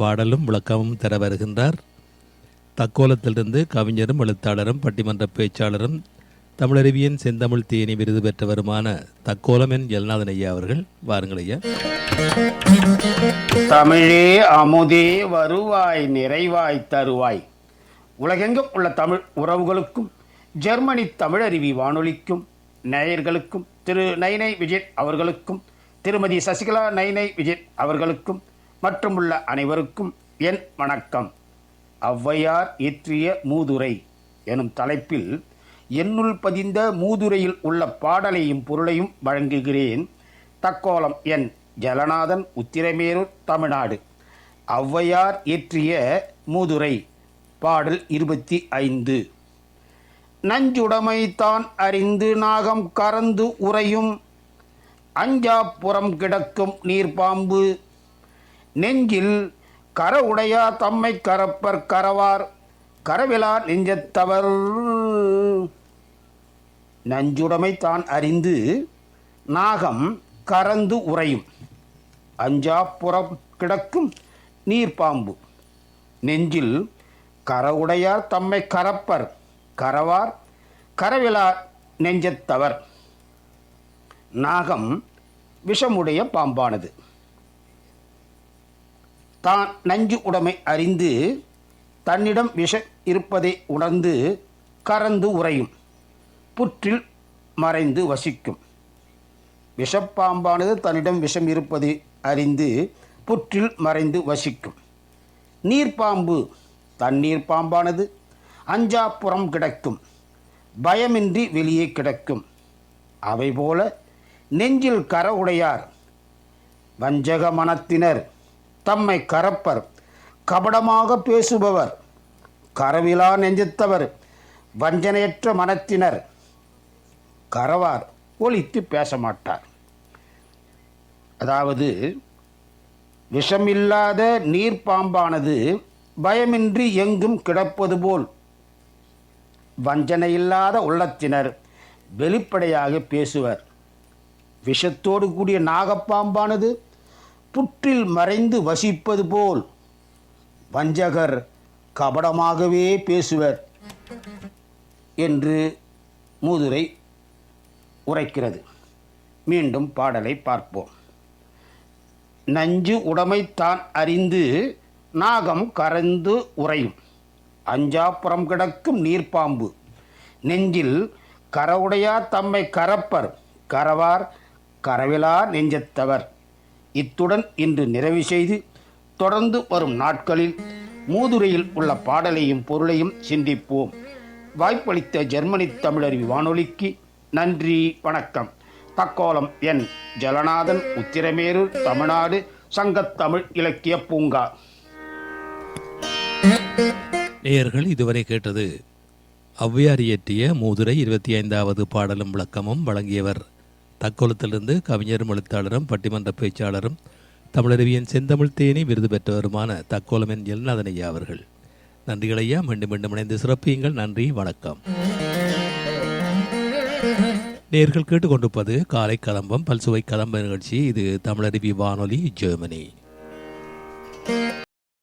பாடலும் விளக்கமும் தர வருகின்றார். தக்கோலத்திலிருந்து கவிஞரும் எழுத்தாளரும் பட்டிமன்ற பேச்சாளரும் தமிழருவியின் செந்தமிழ் தேனி விருது பெற்றவருமான தக்கோலம் என் ஜெல்நாதன் ஐயா அவர்கள் வாருங்கள் ஐயா. தமிழே அமுதே வருவாய் நிறைவாய் தருவாய். உலகெங்கும் உள்ள தமிழ் உறவுகளுக்கும் ஜெர்மனி தமிழருவி வானொலிக்கும் நேயர்களுக்கும் திரு நைனை விஜய் அவர்களுக்கும் திருமதி சசிகலா நைனை விஜய் அவர்களுக்கும் மற்றும் உள்ள அனைவருக்கும் என் வணக்கம். ஔவையார் இயற்றிய மூதுரை எனும் தலைப்பில் என்னுள் பதிந்த மூதுரையில் உள்ள பாடலையும் பொருளையும் வழங்குகிறேன். தக்கோலம் என் ஜலநாதன் உத்திரமேரூர் தமிழ்நாடு. ஔவையார் இயற்றிய மூதுரை பாடல் இருபத்தி ஐந்து. நஞ்சுடைமை தான் அறிந்து நாகம் கறந்து உறையும். அஞ்சாப்புறம் கிடக்கும் நீர்ப்பாம்பு நெஞ்சில் கர உடையா தம்மை கரப்பர் கரவார் கரவிலா நெஞ்சத்தவர். நஞ்சுடைமை தான் அறிந்து நாகம் கறந்து உறையும். அஞ்சாப்புறம் கிடக்கும் நீர்ப்பாம்பு. நெஞ்சில் கரவுடையார் தம்மை கரப்பர் கரவார் கரவிலார் நெஞ்சத்தவர். நாகம் விஷமுடைய பாம்பானது. தான் நஞ்சு உடைமை அறிந்து தன்னிடம் விஷம் இருப்பதை உணர்ந்து கறந்து உறையும். புற்றில் மறைந்து வசிக்கும். விஷப்பாம்பானது தன்னிடம் விஷம் இருப்பதை அறிந்து புற்றில் மறைந்து வசிக்கும். நீர்ப்பாம்பு தண்ணீர் பாம்பானது அஞ்சாப்புறம் கிடக்கும். பயமின்றி வெளியே கிடக்கும். அவை போல நெஞ்சில் கர உடையார். வஞ்சக மனத்தினர் தம்மை கரப்பர் கபடமாக பேசுபவர் கரவிலா நெஞ்சித்தவர் வஞ்சனையற்ற மனத்தினர். கரவார் ஒழித்து பேச மாட்டார் அதாவது விஷமில்லாத நீர் பாம்பானது பயமின்றி எங்கும் கிடப்பது போல். வஞ்சனையில்லாத உள்ளத்தினர் வெளிப்படையாக பேசுவர். விஷத்தோடு கூடிய நாகப்பாம்பானது புற்றில் மறைந்து வசிப்பது போல். வஞ்சகர் கபடமாகவே பேசுவர் என்று மூதுரை உரைக்கிறது. மீண்டும் பாடலை பார்ப்போம். நஞ்சு உடமைத்தான் தான் அறிந்து நாகம் கறந்து உறையும். அஞ்சாப்புறம் கிடக்கும் நீர்ப்பாம்பு. நெஞ்சில் கரவுடையார் தம்மை கரப்பர். கரவார் கரவிலா நெஞ்சத்தவர். இத்துடன் இன்று நிறைவு செய்து தொடர்ந்து வரும் நாட்களில் மூதுரையில் உள்ள பாடலையும் பொருளையும் சிந்திப்போம். வாய்ப்பளித்த ஜெர்மனி தமிழருவி வானொலிக்கு நன்றி வணக்கம். தக்கோலம் என். ஜலநாதன் உத்திரமேரூர் தமிழ்நாடு சங்கத்தமிழ் இலக்கிய பூங்கா. நேயர்கள் இதுவரை கேட்டது ஔவையார் இயற்றிய மூதுரை இருபத்தி ஐந்தாவது பாடலும் விளக்கமும் வழங்கியவர் தக்கோலத்திலிருந்து கவிஞரும் எழுத்தாளரும் பட்டிமன்ற பேச்சாளரும் தமிழருவியின் செந்தமிழ் தேனி விருது பெற்றவருமான தக்கோலமென் எல்நாதன் ஐயா அவர்கள். நன்றிகள் ஐயா. மீண்டும் மீண்டும் இணைந்து சிறப்பியுங்கள். நன்றி. வணக்கம். நேர்கள் கேட்டுக்கொண்டிருப்பது காலை கலம்பம் பல்சுவை கலம்ப நிகழ்ச்சி. இது தமிழருவி வானொலி ஜெர்மனி.